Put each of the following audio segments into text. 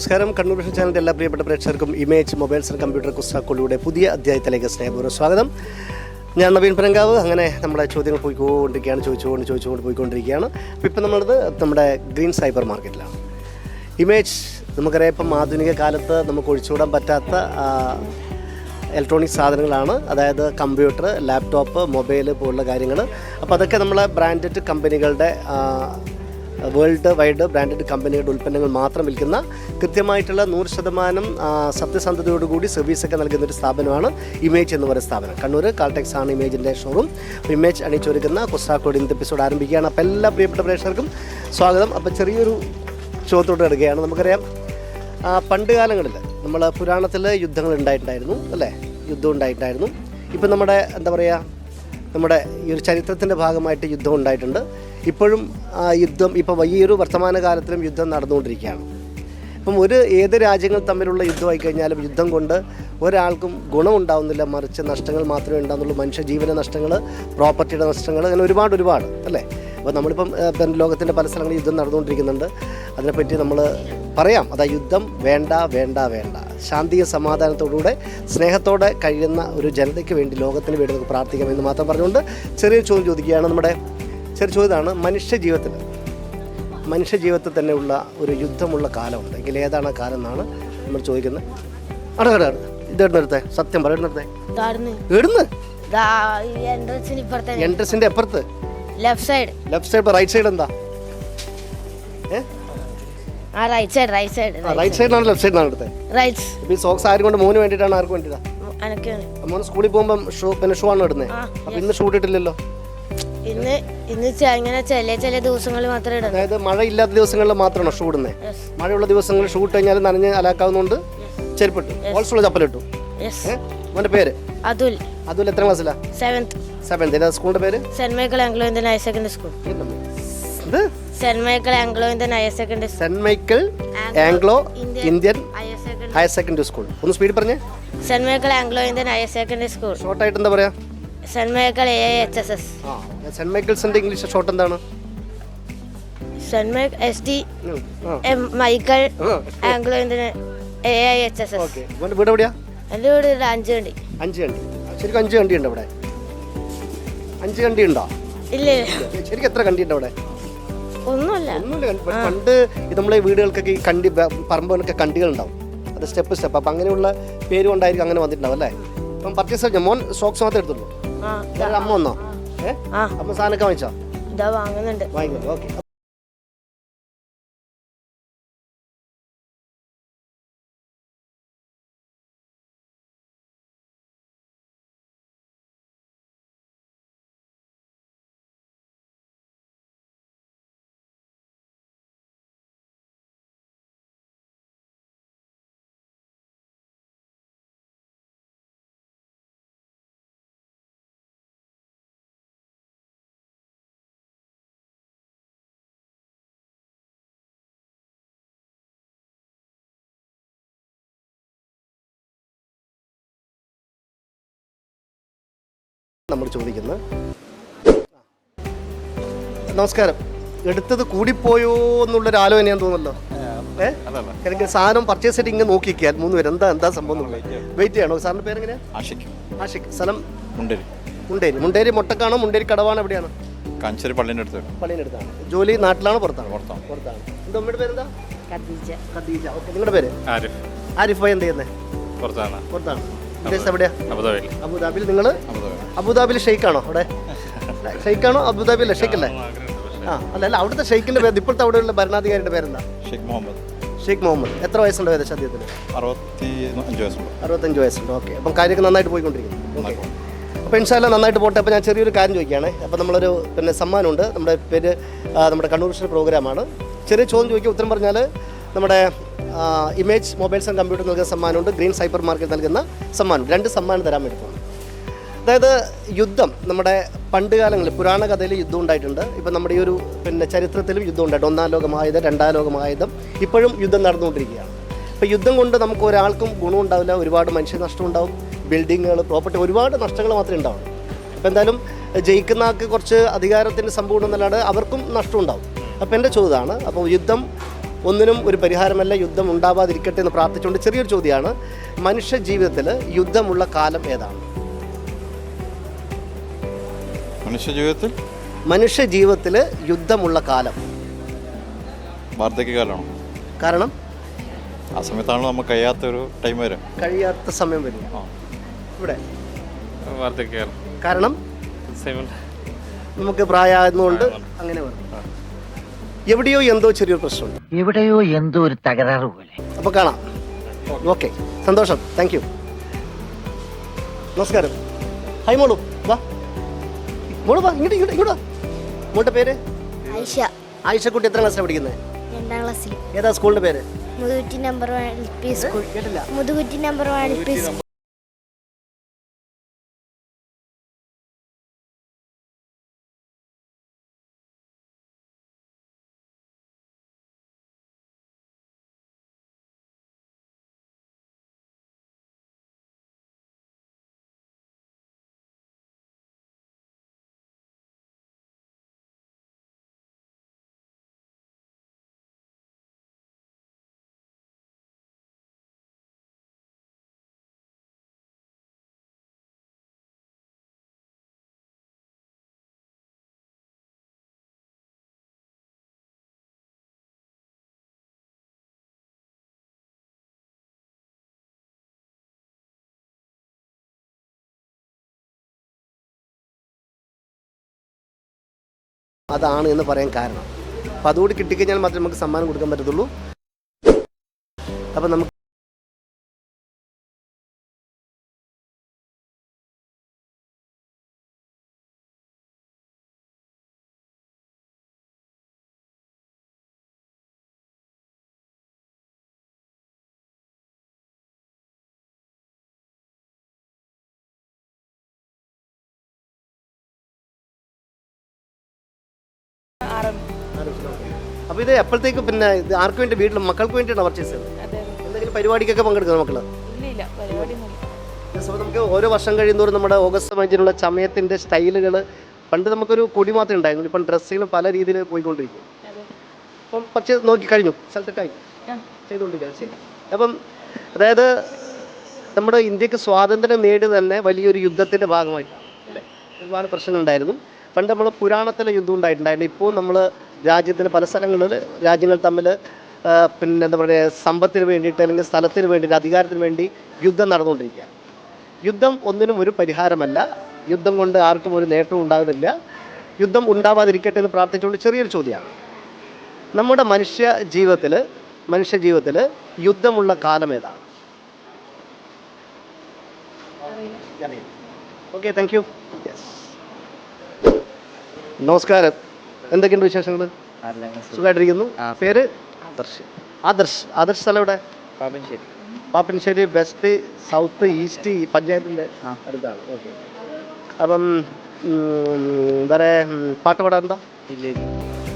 നമസ്കാരം. കണ്ണൂർ വിഷൻ ചാനലിന്റെ എല്ലാ പ്രിയപ്പെട്ട പ്രേക്ഷകർക്കും ഇമേജ് മൊബൈൽസ് ആൻഡ് കമ്പ്യൂട്ടർ കുസ്താക്കോളിയുടെ പുതിയ അധ്യായത്തിലേക്ക് സ്നേഹപൂർവം സ്വാഗതം. ഞാൻ നവീൻ പരങ്കാവ്. അങ്ങനെ നമ്മുടെ ചോദ്യങ്ങൾ പോയിക്കൊണ്ടിരിക്കുകയാണ് ചോദിച്ചുകൊണ്ട് ചോദിച്ചുകൊണ്ട് പോയിക്കൊണ്ടിരിക്കുകയാണ്. അപ്പോൾ ഇപ്പം നമ്മളത് നമ്മുടെ ഗ്രീൻ സൈബർ മാർക്കറ്റിലാണ്. ഇമേജ് നമുക്കറിയാം ഇപ്പം ആധുനിക കാലത്ത് നമുക്ക് ഒഴിച്ചുകൂടാൻ പറ്റാത്ത ഇലക്ട്രോണിക് സാധനങ്ങളാണ്. അതായത് കമ്പ്യൂട്ടർ ലാപ്ടോപ്പ് മൊബൈൽ പോലുള്ള കാര്യങ്ങൾ അപ്പോൾ അതൊക്കെ നമ്മളെ ബ്രാൻഡഡ് കമ്പനികളുടെ വേൾഡ് വൈഡ് ബ്രാൻഡഡ് കമ്പനികളുടെ ഉൽപ്പന്നങ്ങൾ മാത്രം വിൽക്കുന്ന കൃത്യമായിട്ടുള്ള നൂറ് ശതമാനം സത്യസന്ധതയോടുകൂടി സർവീസൊക്കെ നൽകുന്ന ഒരു സ്ഥാപനമാണ് ഇമേജ് എന്ന് പറയുന്ന സ്ഥാപനം. കണ്ണൂർ കാൾടെക്സ് ആണ് ഇമേജിന്റെ ഷോറൂം ഇമേജ് അണിച്ചൊരുക്കുന്ന കുസ്താക്കോട് ഇന്നത്തെ എപ്പിസോഡ് ആരംഭിക്കുകയാണ്. അപ്പോൾ എല്ലാ പ്രിയപ്പെട്ട പ്രേക്ഷകർക്കും സ്വാഗതം. അപ്പോൾ ചെറിയൊരു ചോദ്യത്തോട് കിടക്കുകയാണ് നമുക്കറിയാം പണ്ട് കാലങ്ങളിൽ നമ്മൾ പുരാണത്തിൽ യുദ്ധങ്ങൾ ഉണ്ടായിട്ടുണ്ടായിരുന്നു അല്ലേ? യുദ്ധം ഉണ്ടായിട്ടുണ്ടായിരുന്നു. ഇപ്പം നമ്മുടെ എന്താ പറയുക നമ്മുടെ ഈ ഒരു ചരിത്രത്തിന്റെ ഭാഗമായിട്ട് യുദ്ധം ഉണ്ടായിട്ടുണ്ട്. ഇപ്പോഴും ആ യുദ്ധം ഇപ്പോൾ വലിയൊരു വർത്തമാന കാലത്തിലും യുദ്ധം നടന്നുകൊണ്ടിരിക്കുകയാണ്. ഇപ്പം ഒരു ഏത് രാജ്യങ്ങൾ തമ്മിലുള്ള യുദ്ധമായി കഴിഞ്ഞാലും യുദ്ധം കൊണ്ട് ഒരാൾക്കും ഗുണമുണ്ടാവുന്നില്ല. മറിച്ച് നഷ്ടങ്ങൾ മാത്രമേ ഉണ്ടാകുന്നുള്ളൂ മനുഷ്യ ജീവന നഷ്ടങ്ങൾ പ്രോപ്പർട്ടിയുടെ നഷ്ടങ്ങൾ അങ്ങനെ ഒരുപാട് ഒരുപാട് അല്ലേ? അപ്പോൾ നമ്മളിപ്പം ലോകത്തിന്റെ പല സ്ഥലങ്ങളിൽ യുദ്ധം നടന്നുകൊണ്ടിരിക്കുന്നുണ്ട്. അതിനെപ്പറ്റി നമ്മൾ പറയാം. അതാ യുദ്ധം വേണ്ട വേണ്ട വേണ്ട. ശാന്തിയും സമാധാനത്തോടുകൂടെ സ്നേഹത്തോടെ കഴിയുന്ന ഒരു ജനതയ്ക്ക് വേണ്ടി ലോകത്തിന് വേണ്ടി നമുക്ക് പ്രാർത്ഥിക്കാം എന്ന് മാത്രം പറഞ്ഞുകൊണ്ട് ചെറിയ ചോദ്യം ചോദിക്കുകയാണ് നമ്മുടെ ചെറിയ ചോദ്യമാണ് മനുഷ്യ ജീവിതത്തിൽ മനുഷ്യ ജീവിതത്തിൽ തന്നെയുള്ള ഒരു യുദ്ധമുള്ള കാലമുണ്ട്. എങ്കിൽ ഏതാണ് ആ കാലം എന്നാണ് നമ്മൾ ചോദിക്കുന്നത്. അടകട ഇതെടുത്തെ സത്യം പറ ഇതാടുന്ന്. ഇടുന്ന് ദാ ഈ എൻട്രൻസിന് ഇപ്പുറത്തെ എൻട്രൻസിന്റെ അപ്പുറത്ത്. Left side left side right side എന്താ? ആ right side right side right left എടുത്തത് ഈ സോക്സ് ആരും കൊണ്ട് മോന് വേണ്ടിയിട്ടാണ് ആർക്ക് വേണ്ടിയിട്ടാണ് അനക്ക് മോന് സ്കൂളിൽ പോകുമ്പോൾ ഷൂ പിന്നെ ഷൂ ആണ് ഇടുന്നത് ആ, അപ്പം ഇന്ന് ഷൂ ഇട്ടിട്ടില്ലല്ലോ. ഇന്ന് ഇന്ന് ചെ- ഇങ്ങനെ ചില ചില ദിവസങ്ങളിൽ മാത്രമേ ഇടുന്നു അതായത് മഴ ഇല്ലാത്ത ദിവസങ്ങളിൽ മാത്രമാണ് ഷൂ ഇടുന്നത് യെസ് മഴയുള്ള ദിവസങ്ങളിൽ ഷൂട്ട് കഴിഞ്ഞാൽ നനഞ്ഞ് അലാക്കാവുന്നതുകൊണ്ട് ചെരുപ്പിട്ടു. ഓൾസുള്ള ചപ്പലിട്ടു. യെസ് മോന്റെ പേര്? അതുൽ. അതുൽ എത്ര ക്ലാസ്സിലാ സെവൻത്ത് സെവൻത് ഏതാ സ്കൂളിന്റെ പേര്? Saint Michael Anglo Indian higher secondary school ഇത് Saint Michael Anglo Indian higher secondary school. Michael Anglo Indian higher secondary school. ഒന്ന് സ്പീഡ് പറഞ്ഞേ. Saint Michael Anglo Indian higher secondary school. ഷോർട്ടായിട്ട് എന്താ പറയാ? Saint Michael A H S S ആ മൈക്കിൾസിന്റെ English short എന്താണ്? Saint Michael S M Michael Anglo Indian A I H S S വീട് എവിടെയാ? എന്റെ വീട് ഒരു അഞ്ച് വണ്ടി. അഞ്ച് കണ്ടി ആ, ശരിക്കും അഞ്ച് കണ്ടി ഉണ്ട് അവിടെ അഞ്ച് കണ്ടി ഉണ്ടോ? ഇല്ല ശരിക്കും എത്ര കണ്ടി ഉണ്ട് അവിടെ? ഒന്നുമില്ല. പണ്ട് നമ്മളെ വീടുകൾക്കൊക്കെ ഈ കണ്ടി വ- പറമ്പുകളൊക്കെ കണ്ടികൾ ഉണ്ടാവും അത് സ്റ്റെപ്പ് സ്റ്റെപ്പ് അപ്പം അങ്ങനെയുള്ള പേര് കൊണ്ടായിരിക്കും അങ്ങനെ വന്നിട്ടുണ്ടാവും അല്ലേ? അപ്പം പർച്ചേസ് കഴിഞ്ഞ മോൻ സോക്സ് മാത്രമേ എടുത്തുള്ളൂ. അമ്മ വന്നോ? ഏഹ് അമ്മ സാധനമൊക്കെ വാങ്ങിച്ചോ? വാങ്ങുന്നുണ്ട്. വാങ്ങിക്കോ. ഓക്കെ. നമ്മൾ ചോദിക്കുന്നത് നമസ്കാരം. എടുത്തത് കൂടിപ്പോയോ എന്നുള്ളൊരു ആലോചന ഞാൻ തോന്നുന്നല്ലോ. ഏഹ് എനിക്ക് സാധനം പർച്ചേസ് ചെയ്തിട്ട് ഇങ്ങനെ നോക്കിക്കാൻ മൂന്ന് പേര്. എന്താ എന്താ സംഭവം വെയിറ്റ് ചെയ്യണോ? സാറിന്റെ പേരെങ്ങനെ ആഷിഖ്. സ്ഥലം? മുണ്ടേരി. മുണ്ടേരി. മുണ്ടേരി മുട്ടക്കാണോ? മുണ്ടേരി കടവാണ്? എവിടെയാണ്? കാഞ്ചേരി പള്ളിന്റെ അടുത്ത് അടുത്താണ്. ജോലി നാട്ടിലാണോ? പുറത്താണ്? പുറത്താണ്. പുറത്താണ്. എന്താ അമ്മയുടെ പേരെന്താ? ഖദീജ. ഖദീജ. ഓക്കെ നിങ്ങളുടെ പേര്? ആരിഫ്. ആരിഫ് ഭായി എന്ത് ചെയ്യുന്നത് പുറത്താണ്. പുറത്താണ്. വിദേശത്ത് എവിടെയാ? അബുദാബിയിൽ. അബുദാബിയിൽ നിങ്ങൾ അബുദാബിയിൽ ഷെയ്ഖാണോ അവിടെ? ഷെയ്ഖാണോ അബുദാബിയിലെ? ഷെയ്ക്കല്ലേ? ആ അല്ല അല്ല അവിടുത്തെ ഷെയ്ഖിന്റെ പേര് ഇപ്പോഴത്തെ അവിടെയുള്ള ഭരണാധികാരിയുടെ പേരെന്താ? ഷെയ്ഖ് മുഹമ്മദ്. ഷെയ്ഖ് മുഹമ്മദ്. എത്ര വയസ്സുണ്ട് ഏകദേശം അദ്ദേഹത്തിന്? അറുപത്തഞ്ച് വയസ്സുണ്ട്. ഓക്കെ. അപ്പം കാര്യമൊക്കെ നന്നായിട്ട് പോയിക്കൊണ്ടിരിക്കുന്നു. ഓക്കെ. അപ്പോൾ ഇൻഷാല്ല നന്നായിട്ട് പോട്ടെ. അപ്പോൾ ഞാൻ ചെറിയൊരു കാര്യം ചോദിക്കുകയാണേ. അപ്പോൾ നമ്മളൊരു പിന്നെ സമ്മാനമുണ്ട്. നമ്മുടെ പേര് നമ്മുടെ കണ്ണൂർ പ്രോഗ്രാമാണ് ചെറിയ ചോദ്യം ചോദിക്കുക. ഉത്തരം പറഞ്ഞാൽ നമ്മുടെ ഇമേജ് മൊബൈൽസ് ആൻഡ് കമ്പ്യൂട്ടർ നൽകുന്ന സമ്മാനമുണ്ട്. ഗ്രീൻ സൈബർ മാർക്കറ്റ് നൽകുന്ന സമ്മാനം. രണ്ട് സമ്മാനം തരാൻ വേണ്ടി അതായത് യുദ്ധം നമ്മുടെ പണ്ട് കാലങ്ങളിൽ പുരാണ കഥയിൽ യുദ്ധം ഉണ്ടായിട്ടുണ്ട്. ഇപ്പം നമ്മുടെ ഈ ഒരു പിന്നെ ചരിത്രത്തിലും യുദ്ധം ഉണ്ടായിട്ടുണ്ട്. ഒന്നാം ലോകമായുധം രണ്ടാം ലോകമായുധം ഇപ്പോഴും യുദ്ധം നടന്നുകൊണ്ടിരിക്കുകയാണ്. അപ്പോൾ യുദ്ധം കൊണ്ട് നമുക്ക് ഒരാൾക്കും ഗുണം ഉണ്ടാവില്ല. ഒരുപാട് മനുഷ്യ നഷ്ടം ഉണ്ടാവും ബിൽഡിങ്ങുകൾ പ്രോപ്പർട്ടി ഒരുപാട് നഷ്ടങ്ങൾ മാത്രമേ ഉണ്ടാവും അപ്പോൾ എന്തായാലും ജയിക്കുന്ന ആൾക്ക് കുറച്ച് അധികാരത്തിന്റെ സംഭവം ഉണ്ടെന്നല്ലാണ്ട് അവർക്കും നഷ്ടം ഉണ്ടാവും. അപ്പോൾ എന്റെ ചോദ്യമാണ് അപ്പോൾ യുദ്ധം ഒന്നിനും ഒരു പരിഹാരമല്ല യുദ്ധം ഉണ്ടാവാതിരിക്കട്ടെ എന്ന് പ്രാർത്ഥിച്ചുകൊണ്ട് ചെറിയൊരു ചോദ്യമാണ്. മനുഷ്യ ജീവിതത്തിൽ യുദ്ധമുള്ള കാലം ഏതാണ്? മനുഷ്യ ജീവിതത്തിൽ? മനുഷ്യ ജീവിതത്തിൽ യുദ്ധമുള്ള കാലം. വാർദ്ധക്യകാലമാണ്? കാരണം? ആ സമയത്താണ് നമുക്ക് കഴിയാത്തൊരു ടൈം വരും. കഴിയാത്ത സമയം വരും. ഇവിടെ. വാർദ്ധക്യകാലം. കാരണം? നമുക്ക് പ്രായമായതുകൊണ്ട് അങ്ങനെ വരും. എവിടെയോ എന്തോ ചെറിയൊരു പ്രശ്നമുണ്ട്. എവിടെയോ എന്തോ ഒരു തകരാറ് പോലെ. അപ്പോൾ കാണാം. ഓക്കെ. സന്തോഷം. താങ്ക് യു നമസ്കാരം. ഹായ് മോളു. വാ. മോളു വാ. ഇങ്ങോട്ട് ഇങ്ങോട്ട് ഇങ്ങോട്ട് വാ. മോളുടെ പേര്? ആയിഷ. ആയിഷക്കുട്ടി എത്ര ക്ലാസ്സിലാണ് പഠിക്കുന്നത് രണ്ടാം ക്ലാസ്സിൽ. ഏതാ സ്കൂളിന്റെ പേര്? Muthukutti number one L P school. കേട്ടില്ല. Muthukutti number one L P school. അതാണ് എന്ന് പറയാൻ കാരണം. അപ്പോൾ അതുകൂടി കിട്ടിക്കഴിഞ്ഞാൽ മാത്രമേ നമുക്ക് സമ്മാനം കൊടുക്കാൻ പറ്റത്തുള്ളൂ. അപ്പം നമുക്ക് അപ്പോൾ ഇത് എപ്പോഴത്തേക്ക് പിന്നെ ഇത് ആർക്ക് വേണ്ടി വീട്ടിൽ മക്കൾക്ക് വേണ്ടിയിട്ടാണ് പർച്ചേസ് ചെയ്തത് എന്തെങ്കിലും പരിപാടിക്കൊക്കെ പങ്കെടുക്കുന്നത് മക്കൾ? അപ്പോൾ നമുക്ക് ഓരോ വർഷം കഴിയുന്നതോറും നമ്മുടെ ഓഗസ്റ്റ് പതിനഞ്ചിനുള്ള ചമയത്തിന്റെ സ്റ്റൈലുകൾ പണ്ട് നമുക്കൊരു കൊടി മാത്രമേ ഉണ്ടായിരുന്നു ഇപ്പം ഡ്രസ്സുകൾ പല രീതിയിൽ പോയിക്കൊണ്ടിരിക്കും. അപ്പം പക്ഷേ നോക്കി കഴിഞ്ഞു. സെലക്ട് ആയി. ചെയ്തുകൊണ്ടിരിക്കുക ശരി. അപ്പം അതായത് നമ്മുടെ ഇന്ത്യയ്ക്ക് സ്വാതന്ത്ര്യം നേടി തന്നെ വലിയൊരു യുദ്ധത്തിന്റെ ഭാഗമായി അല്ലേ? ഒരുപാട് പ്രശ്നങ്ങളുണ്ടായിരുന്നു. പണ്ട് നമ്മൾ പുരാണത്തിലെ യുദ്ധം ഉണ്ടായിട്ടുണ്ടായിരുന്നു. ഇപ്പോൾ നമ്മൾ രാജ്യത്തിന് പല സ്ഥലങ്ങളിൽ രാജ്യങ്ങൾ തമ്മിൽ പിന്നെ എന്താ പറയുക സമ്പത്തിന് വേണ്ടിയിട്ട് അല്ലെങ്കിൽ സ്ഥലത്തിന് വേണ്ടിയിട്ട് അധികാരത്തിന് വേണ്ടി യുദ്ധം നടന്നുകൊണ്ടിരിക്കുക. യുദ്ധം ഒന്നിനും ഒരു പരിഹാരമല്ല. യുദ്ധം കൊണ്ട് ആർക്കും ഒരു നേട്ടവും ഉണ്ടാകുന്നില്ല. യുദ്ധം ഉണ്ടാവാതിരിക്കട്ടെ എന്ന് പ്രാർത്ഥിച്ചുകൊണ്ട് ചെറിയൊരു ചോദ്യമാണ്. നമ്മുടെ മനുഷ്യ ജീവിതത്തിൽ മനുഷ്യ ജീവിതത്തിൽ യുദ്ധമുള്ള കാലം ഏതാണ്? ഓക്കെ താങ്ക് യു നമസ്കാരം. എന്തൊക്കെയുണ്ട് വിശേഷങ്ങൾ സുഖമായിട്ടിരിക്കുന്നു പേര്? ആദർശ്. ആദർശ്. ആദർശ് സ്ഥലം എവിടെ? Pappanassery. Pappanassery west south east പഞ്ചായത്തിന്റെ അടുത്താണ്. ഓക്കെ. അപ്പം വേറെ പാട്ട് പാട്ട് എന്താ? ഇല്ല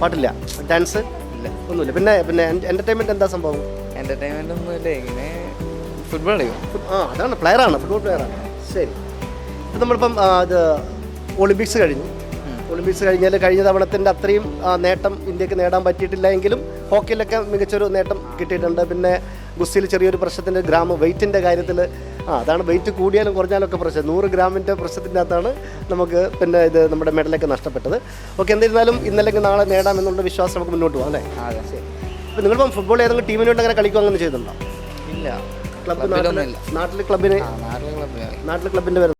പാട്ടില്ല. ഡാൻസ്? ഇല്ല. ഒന്നുമില്ല. പിന്നെ പിന്നെ എന്റർടൈൻമെന്റ് എന്താ സംഭവം? എന്റർടൈൻമെന്റ് ഒന്നുമില്ല. ഇങ്ങനെ ഫുട്ബോൾ കളിക്കും. ആ അതാണ്. പ്ലെയറാണ് ഫുട്ബോൾ പ്ലെയറാണ് ശരി. ഇപ്പം നമ്മളിപ്പം ഇത് ഒളിമ്പിക്സ് കഴിഞ്ഞു. ഒളിമ്പിക്സ് കഴിഞ്ഞാൽ കഴിഞ്ഞ തവണത്തിന്റെ അത്രയും നേട്ടം ഇന്ത്യയ്ക്ക് നേടാൻ പറ്റിയിട്ടില്ല എങ്കിലും ഹോക്കിയിലൊക്കെ മികച്ചൊരു നേട്ടം കിട്ടിയിട്ടുണ്ട്. പിന്നെ ഗുസ്തിയിൽ ചെറിയൊരു പ്രശ്നത്തിന്റെ ഗ്രാം വെയിറ്റിന്റെ കാര്യത്തിൽ ആ അതാണ് വെയിറ്റ് കൂടിയാലും കുറഞ്ഞാലും ഒക്കെ പ്രശ്നം. നൂറ് ഗ്രാമിന്റെ പ്രശ്നത്തിന്റെ അകത്താണ് നമുക്ക് പിന്നെ ഇത് നമ്മുടെ മെഡലൊക്കെ നഷ്ടപ്പെട്ടത്. ഓക്കെ എന്നിരുന്നാലും ഇന്നല്ലെങ്കിൽ നാളെ നേടാമെന്നുള്ള വിശ്വാസം നമുക്ക് മുന്നോട്ട് പോകാം അല്ലേ? ആ ശരി. അപ്പോൾ നിങ്ങളിപ്പം ഫുട്ബോൾ ഏതെങ്കിലും ടീമിന് വേണ്ടി അങ്ങനെ കളിക്കുക അങ്ങനെ ചെയ്യുന്നുണ്ടോ ഇല്ല. ക്ലബ്ബ്. നാട്ടിൽ ക്ലബിന് നാട്ടിലെ ക്ലബിന്റെ പേര്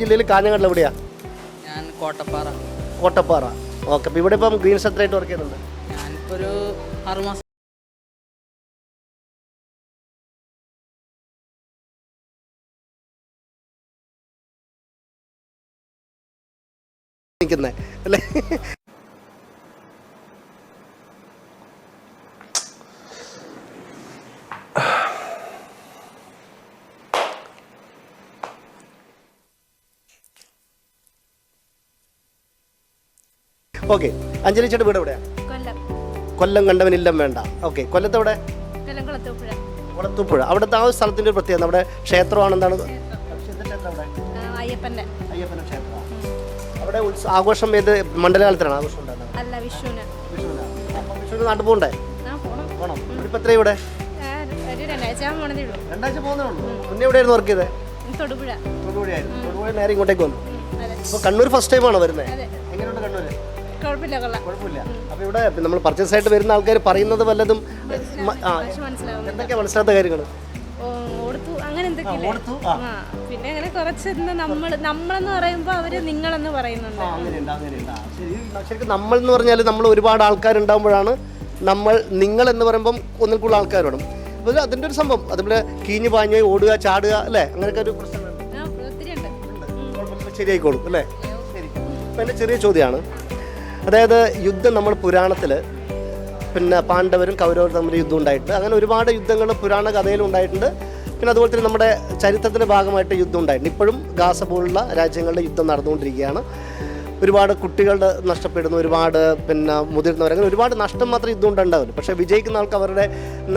ജില്ലയിൽ കാഞ്ഞങ്ങാട്ടിൽ എവിടെയാ? ഞാൻ കോട്ടപ്പാറ. കോട്ടപ്പാറ. ഓക്കെ അപ്പോൾ ഇവിടെ ഇപ്പം ഗ്രീൻ സെക്രട്ടറിയായിട്ട് വർക്ക് ചെയ്യുന്നുണ്ട്. ഞാനിപ്പോൾ ഒരു ആറുമാസം നിൽക്കുന്നത് അല്ലേ? ഓക്കെ അഞ്ജലി ചേട്ടൻ വീട് എവിടെയാ? കൊല്ലം. കൊല്ലം കണ്ടവനില്ലം വേണ്ട. ഓക്കെ കൊല്ലത്ത് എവിടെ? കൊല്ലം കുളത്തൂപ്പുഴ. കുളത്തൂപ്പുഴ. അവിടുത്തെ ആ ഒരു സ്ഥലത്തിന്റെ ഒരു പ്രത്യേകത നമ്മുടെ ക്ഷേത്രമാണ് എന്താണ്? ക്ഷേത്രം. എവിടെ? അയ്യപ്പന്റെ അയ്യപ്പന്റെ. ക്ഷേത്രമാണ്. അവിടെ ആഘോഷം ഏത് മണ്ഡലകാലത്തിലാണ് ആഘോഷം ഉണ്ടാകുന്നത്? അല്ല വിഷുവിന്. വിഷുവിന്. നാട്ടിൽ പോകണ്ടേ? പോണം. പോകണം ഇപ്പം ഇവിടെ? രണ്ടാഴ്ച പോകുന്നേ ഉള്ളൂ. മുന്നേ എവിടെയായിരുന്നു വർക്ക് ചെയ്തത് തൊടുപുഴ. തൊടുപുഴയായിരുന്നു. തൊടുപുഴ നേരെ ഇങ്ങോട്ടേക്ക് വന്നു. അപ്പോൾ കണ്ണൂർ ഫസ്റ്റ് ടൈമാണോ വരുന്നത് കുഴപ്പമില്ല കൊള്ളാം. കുഴപ്പമില്ല. അപ്പോൾ ഇവിടെ നമ്മൾ പർച്ചേസ് ആയിട്ട് വരുന്ന ആൾക്കാർ പറയുന്നത് വല്ലതും ആ മനസ്സിലാത്ത കാര്യങ്ങൾ ഓടുത്തു അങ്ങനെ എന്തൊക്കെയില്ലേ? പിന്നെ അങ്ങനെ കുറച്ച് നമ്മൾ നമ്മളെന്ന് പറയുമ്പോൾ അവർ നിങ്ങളെന്ന് പറയുന്നുണ്ട്. ശരിക്കും നമ്മൾ എന്ന് പറഞ്ഞാൽ നമ്മൾ ഒരുപാട് ആൾക്കാരുണ്ടാകുമ്പോഴാണ് നമ്മൾ നിങ്ങൾ എന്ന് പറയുമ്പം ഒന്നിൽ കൂടുതൽ ആൾക്കാർ വേണം അപ്പോൾ അതിന്റെ ഒരു സംഭവം. അതുപോലെ കീഞ്ഞു പാഞ്ഞു ഓടുക ചാടുക അല്ലേ? അങ്ങനെയൊക്കെ ഒരു കുഴപ്പമില്ല, ശരിയായിക്കോളും അല്ലേ? അപ്പം എന്റെ ചെറിയ ചോദ്യമാണ്. അതായത് യുദ്ധം നമ്മൾ പുരാണത്തിൽ പിന്നെ പാണ്ഡവരും കൗരവരും തമ്മിൽ യുദ്ധം ഉണ്ടായിട്ടുണ്ട്. അങ്ങനെ ഒരുപാട് യുദ്ധങ്ങൾ പുരാണ കഥയിലും ഉണ്ടായിട്ടുണ്ട്. പിന്നെ അതുപോലെ തന്നെ നമ്മുടെ ചരിത്രത്തിന്റെ ഭാഗമായിട്ട് യുദ്ധം ഉണ്ടായിട്ടുണ്ട്. ഇപ്പോഴും ഗാസ പോലുള്ള രാജ്യങ്ങളുടെ യുദ്ധം നടന്നുകൊണ്ടിരിക്കുകയാണ്. ഒരുപാട് കുട്ടികളുടെ നഷ്ടപ്പെടുന്നു ഒരുപാട് പിന്നെ മുതിർന്നവർ അങ്ങനെ ഒരുപാട് നഷ്ടം മാത്രം ഇതുകൊണ്ട് ഉണ്ടാവില്ല പക്ഷേ വിജയിക്കുന്ന ആൾക്ക് അവരുടെ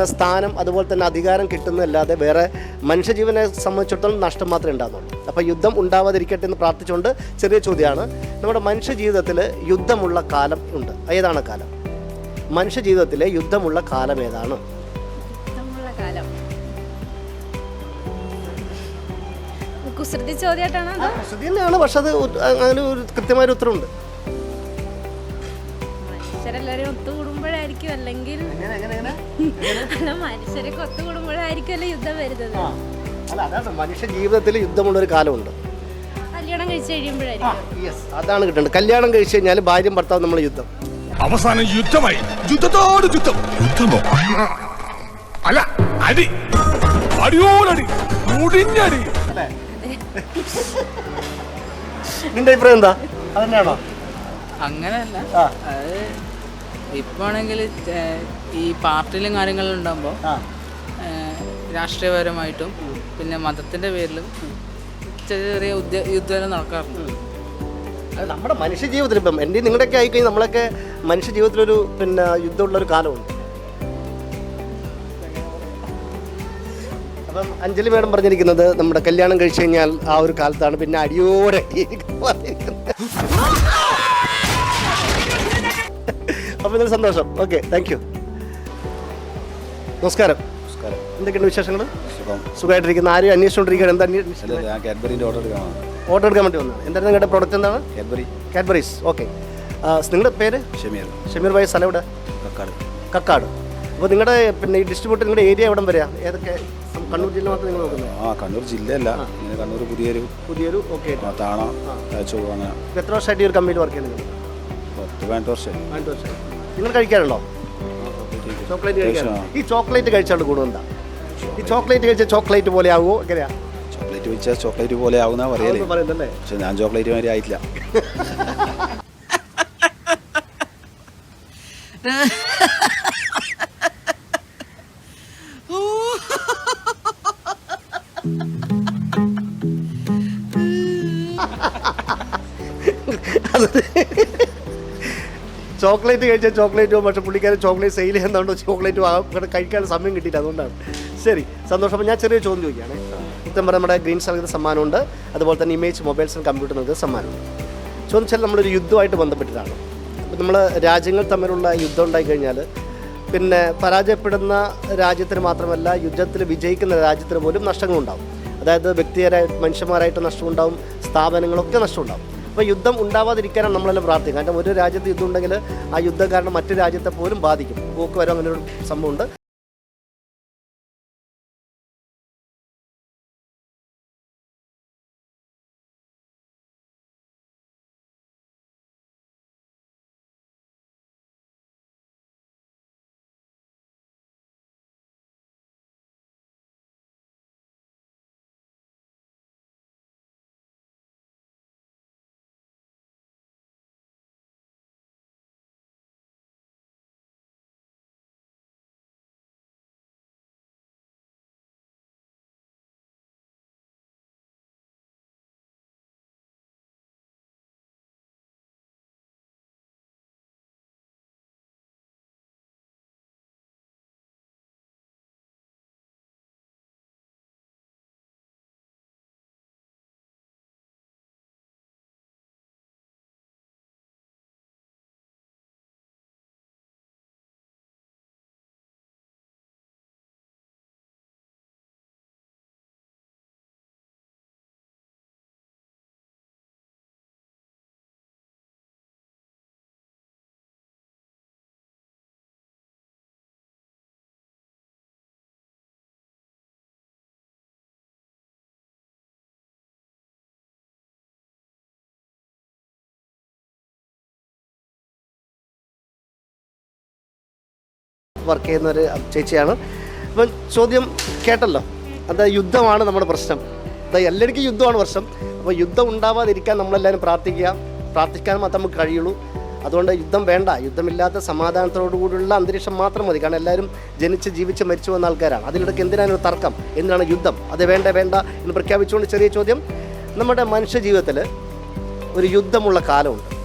സ്ഥാനം അതുപോലെ തന്നെ അധികാരം കിട്ടുന്നതല്ലാതെ വേറെ മനുഷ്യജീവനെ സംബന്ധിച്ചിടത്തോളം നഷ്ടം മാത്രമേ ഉണ്ടാകുന്നുള്ളൂ അപ്പോൾ യുദ്ധം ഉണ്ടാവാതിരിക്കട്ടെ എന്ന് പ്രാർത്ഥിച്ചുകൊണ്ട് ചെറിയ ചോദ്യമാണ്. നമ്മുടെ മനുഷ്യ ജീവിതത്തിൽ യുദ്ധമുള്ള കാലം ഉണ്ട്. ഏതാണ് കാലം? മനുഷ്യ ജീവിതത്തിലെ യുദ്ധമുള്ള കാലം ഏതാണ്? കുസൃതി ചോദ്യമായിട്ടാണ് അതോ? സ്ഥിതി തന്നെയാണ്. പക്ഷെ അത് അങ്ങനെ ഒരു കൃത്യമായ ഉത്തരവുണ്ട്. മനുഷ്യരെല്ലാരും ഒത്തുകൂടുമ്പോഴായിരിക്കും. അല്ലെങ്കിൽ അല്ല മനുഷ്യരൊക്കെ ഒത്തുകൂടുമ്പോഴായിരിക്കും അല്ലേ യുദ്ധം വരുന്നത്. അല്ല അതാണ്. മനുഷ്യ ജീവിതത്തിൽ യുദ്ധമുള്ള ഒരു കാലമുണ്ട്. കല്യാണം കഴിച്ചു കഴിയുമ്പോഴായിരിക്കും. യെസ് അതാണ് കിട്ടുന്നത് കല്യാണം കഴിച്ചു കഴിഞ്ഞാൽ ഭാര്യയും ഭർത്താവും നമ്മൾ യുദ്ധം. അവസാനം യുദ്ധമായി. യുദ്ധത്തോട് യുദ്ധം. യുദ്ധമോ? അല്ല അടി. അടിയോടടി മുടിഞ്ഞടി. നിന്റെ അഭിപ്രായം എന്താ? അതന്നെയാണോ? അങ്ങനെയല്ല. അത് ഇപ്പോൾ ആണെങ്കിൽ ഈ പാർട്ടിയിലും കാര്യങ്ങളും ഉണ്ടാകുമ്പോൾ ആ. രാഷ്ട്രീയപരമായിട്ടും പിന്നെ മതത്തിന്റെ പേരിലും ചെറിയ ചെറിയ യുദ്ധം നടക്കാറുണ്ട്. നമ്മുടെ മനുഷ്യ ജീവിതത്തിൽ ഇപ്പം എന്റെ നിങ്ങളുടെയൊക്കെ ആയിക്കഴിഞ്ഞാൽ നമ്മളൊക്കെ മനുഷ്യ ജീവിതത്തിലൊരു പിന്നെ യുദ്ധമുള്ള ഒരു കാലമുണ്ട്. അപ്പം അഞ്ജലി മേഡം പറഞ്ഞിരിക്കുന്നത് നമ്മുടെ കല്യാണം കഴിച്ചു കഴിഞ്ഞാൽ ആ ഒരു കാലത്താണ് പിന്നെ അടിയോടെ പറഞ്ഞിരിക്കുന്നത്. അപ്പം ഇതിൽ സന്തോഷം. ഓക്കെ താങ്ക് യു നമസ്കാരം. നമസ്കാരം. എന്തൊക്കെയുണ്ട് വിശേഷങ്ങൾ സുഖം. സുഖമായിട്ടിരിക്കുന്ന. ആരും അന്വേഷിച്ചുകൊണ്ടിരിക്കുകയാണ് എന്താ കാഡ്ബറിന്റെ ഓർഡർ എടുക്കാൻ ഓർഡർ എടുക്കാൻ വേണ്ടി വന്നതാണ് എന്താണ് നിങ്ങളുടെ പ്രോഡക്റ്റ് എന്താണ്? കാഡ്ബറി കാഡ്ബറീസ് ഓക്കെ നിങ്ങളുടെ പേര്? ഷമീർ. ഷമീർ ഭായി സ്ഥലം എവിടെ? കക്കാട്. കക്കാട്. അപ്പോൾ നിങ്ങളുടെ പിന്നെ ഈ ഡിസ്ട്രിബ്യൂട്ടർ നിങ്ങളുടെ ഏരിയ എവിടം വരിക ഏതൊക്കെ കണ്ണൂർ ജില്ല മാത്രം നിങ്ങൾ നോക്കുന്നത് ആ കണ്ണൂർ ജില്ലയല്ല. ഇങ്ങനെ കണ്ണൂർ പുതിയൊരു പുതിയൊരു ഓക്കെ താണ തലച്ചോറ് അങ്ങനെ. എത്ര വർഷമായിട്ട് ഈ ഒരു കമ്പനിയിൽ വർക്ക് ചെയ്യുന്നത് പത്ത് പതിനെട്ട് വർഷമായി. വർഷമായി. നിങ്ങൾ കഴിക്കാറുണ്ടോ? ചോക്ലേറ്റ് കഴിക്കാറുണ്ടോ? ഈ ചോക്ലേറ്റ് കഴിച്ചാണ്ട് ഗുണം എന്താ? ഈ ചോക്ലേറ്റ് കഴിച്ച ചോക്ലേറ്റ് പോലെ ആവുമോ എങ്ങനെയാ? ചോക്ലേറ്റ് വെച്ചാൽ ചോക്ലേറ്റ് പോലെ ആവുന്ന പറയലേ. പക്ഷെ ഞാൻ ചോക്ലേറ്റ് മാതിരി ആയിട്ടില്ല. ചോക്ലേറ്റ് കഴിച്ചാൽ ചോക്ലേറ്റ് പോകും പക്ഷെ പുള്ളിക്കാരൻ ചോക്ലേറ്റ് സെയിൽ ചെയ്യുന്നതുകൊണ്ട് ചോക്ലേറ്റ് കഴിക്കാൻ സമയം കിട്ടിയില്ല അതുകൊണ്ടാണ്. ശരി സന്തോഷം. ഞാൻ ചെറിയ ചോദ്യം ചോദിക്കുകയാണ്. ഇത്തരം പറഞ്ഞ നമ്മുടെ ഗ്രീൻ സർവീസ് സമ്മാനമുണ്ട്. അതുപോലെ തന്നെ ഇമേജ് മൊബൈൽസ് ആൻഡ് കമ്പ്യൂട്ടർ നൽകുന്ന സമ്മാനമുണ്ട്. ചോദിച്ചാൽ നമ്മളൊരു യുദ്ധമായിട്ട് ബന്ധപ്പെട്ടിട്ടാണ്. അപ്പോൾ നമ്മൾ രാജ്യങ്ങൾ തമ്മിലുള്ള യുദ്ധം ഉണ്ടായി കഴിഞ്ഞാൽ പിന്നെ പരാജയപ്പെടുന്ന രാജ്യത്തിന് മാത്രമല്ല യുദ്ധത്തിൽ വിജയിക്കുന്ന രാജ്യത്തിന് പോലും നഷ്ടങ്ങളുണ്ടാവും. അതായത് വ്യക്തിപരായ മനുഷ്യന്മാരായിട്ട് നഷ്ടമുണ്ടാവും സ്ഥാപനങ്ങളൊക്കെ നഷ്ടമുണ്ടാവും. അപ്പോൾ യുദ്ധം ഉണ്ടാവാതിരിക്കാനാണ് നമ്മളെല്ലാം പ്രാർത്ഥിക്കുക കാരണം ഒരു രാജ്യത്ത് യുദ്ധം ഉണ്ടെങ്കിൽ ആ യുദ്ധം കാരണം മറ്റു രാജ്യത്തെ പോലും ബാധിക്കും. പോക്ക് വരും അങ്ങനെ ഒരു സംഭവമുണ്ട്. വർക്ക് ചെയ്യുന്ന ഒരു ചേച്ചിയാണ്. അപ്പം ചോദ്യം കേട്ടല്ലോ. അത് യുദ്ധമാണ് നമ്മുടെ പ്രശ്നം. അത് എല്ലാവർക്കും യുദ്ധമാണ് പ്രശ്നം. അപ്പോൾ യുദ്ധം ഉണ്ടാവാതിരിക്കാൻ നമ്മളെല്ലാവരും പ്രാർത്ഥിക്കുക. പ്രാർത്ഥിക്കാൻ മാത്രം നമുക്ക് കഴിയുള്ളൂ. അതുകൊണ്ട് യുദ്ധം വേണ്ട. യുദ്ധമില്ലാത്ത സമാധാനത്തോടു കൂടിയുള്ള അന്തരീക്ഷം മാത്രം മതി. കാരണം എല്ലാവരും ജനിച്ച് ജീവിച്ച് മരിച്ചു വന്ന ആൾക്കാരാണ്. അതിലിടയ്ക്ക് എന്തിനാണ് ഒരു തർക്കം? എന്തിനാണ് യുദ്ധം? അത് വേണ്ട വേണ്ട എന്ന് പ്രഖ്യാപിച്ചുകൊണ്ട് ചെറിയ ചോദ്യം. നമ്മുടെ മനുഷ്യ ജീവിതത്തിൽ ഒരു യുദ്ധമുള്ള കാലമുണ്ട്.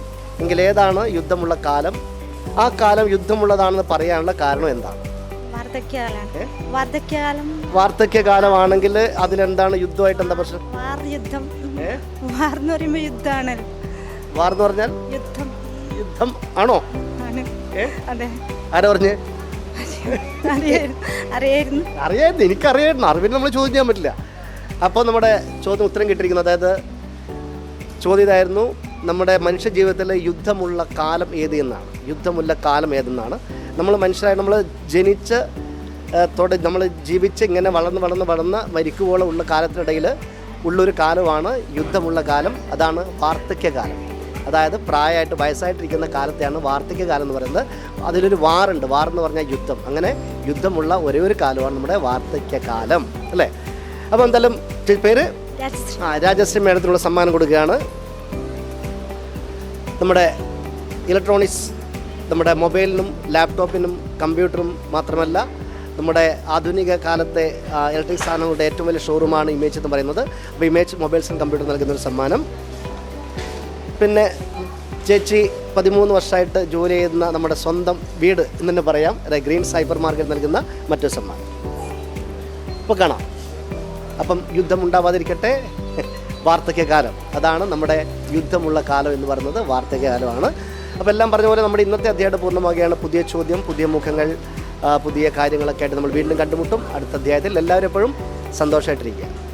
എങ്കിൽ ഏതാണ് യുദ്ധമുള്ള കാലം? ആ കാലം യുദ്ധമുള്ളതാണെന്ന് പറയാനുള്ള കാരണം എന്താണ്? വാർദ്ധക്യകാലം. വാർദ്ധക്യകാലം. വാർദ്ധക്യകാലമാണെങ്കിൽ അതിലെന്താണ് യുദ്ധമായിട്ട് എന്താ പ്രശ്നം? യുദ്ധം പറഞ്ഞാൽ? യുദ്ധം. യുദ്ധം ആണോ? ആരാ പറഞ്ഞേ? അറിയായിരുന്നു. എനിക്കറിയായിരുന്നു. അറിവിന് നമ്മൾ ചോദ്യം ചെയ്യാൻ പറ്റില്ല. അപ്പോൾ നമ്മുടെ ചോദ്യം ഉത്തരം കിട്ടിരിക്കുന്നു അതായത് ചോദ്യം ഇതായിരുന്നു. നമ്മുടെ മനുഷ്യ ജീവിതത്തിൽ യുദ്ധമുള്ള കാലം ഏത് എന്നാണ്. യുദ്ധമുള്ള കാലം ഏതെന്നാണ്. നമ്മൾ മനുഷ്യരായി നമ്മൾ ജനിച്ച് തുട നമ്മൾ ജീവിച്ച് ഇങ്ങനെ വളർന്ന് വളർന്ന് വളർന്ന് മരിക്കുവോളം ഉള്ള കാലത്തിനിടയിൽ ഉള്ളൊരു കാലമാണ് യുദ്ധമുള്ള കാലം. അതാണ് വാർദ്ധക്യകാലം അതായത് പ്രായമായിട്ട് വയസ്സായിട്ടിരിക്കുന്ന കാലത്തെയാണ് വാർദ്ധക്യകാലം എന്ന് പറയുന്നത്. അതിലൊരു വാറുണ്ട്. വാർ എന്ന് പറഞ്ഞാൽ യുദ്ധം. അങ്ങനെ യുദ്ധമുള്ള ഒരേ ഒരു കാലമാണ് നമ്മുടെ വാർദ്ധക്യകാലം അല്ലേ? അപ്പോൾ എന്തായാലും പേര്? രാജശ്രീ. ആ രാജശ്രീ മേഡത്തിനുള്ള സമ്മാനം കൊടുക്കുകയാണ്. നമ്മുടെ ഇലക്ട്രോണിക്സ് നമ്മുടെ മൊബൈലിനും ലാപ്ടോപ്പിനും കമ്പ്യൂട്ടറും മാത്രമല്ല നമ്മുടെ ആധുനിക കാലത്തെ ഇലക്ട്രിക് സാധനങ്ങളുടെ ഏറ്റവും വലിയ ഷോറൂമാണ് ഇമേജ് എന്ന് പറയുന്നത്. അപ്പോൾ ഇമേജ് മൊബൈൽസ് ആൻഡ് കമ്പ്യൂട്ടർ നൽകുന്ന ഒരു സമ്മാനം. പിന്നെ ചേച്ചി പതിമൂന്ന് വർഷമായിട്ട് ജോലി ചെയ്യുന്ന നമ്മുടെ സ്വന്തം വീട് എന്ന് തന്നെ പറയാം ഗ്രീൻ സൈബർ മാർക്കറ്റ് നൽകുന്ന മറ്റൊരു സമ്മാനം. ഇപ്പോൾ കാണാം. അപ്പം യുദ്ധം ഉണ്ടാവാതിരിക്കട്ടെ. വാർദ്ധക്യകാലം. അതാണ് നമ്മുടെ യുദ്ധമുള്ള കാലം എന്ന് പറയുന്നത് വാർദ്ധക്യകാലമാണ്. അപ്പോൾ എല്ലാം പറഞ്ഞ പോലെ നമ്മുടെ ഇന്നത്തെ അധ്യായം പൂർണമാകുകയാണ് പുതിയ ചോദ്യം പുതിയ മുഖങ്ങൾ പുതിയ കാര്യങ്ങളൊക്കെ ആയിട്ട് നമ്മൾ വീണ്ടും കണ്ടുമുട്ടും. അടുത്ത അധ്യായത്തിൽ എല്ലാവരും എപ്പോഴും സന്തോഷമായിട്ടിരിക്കുക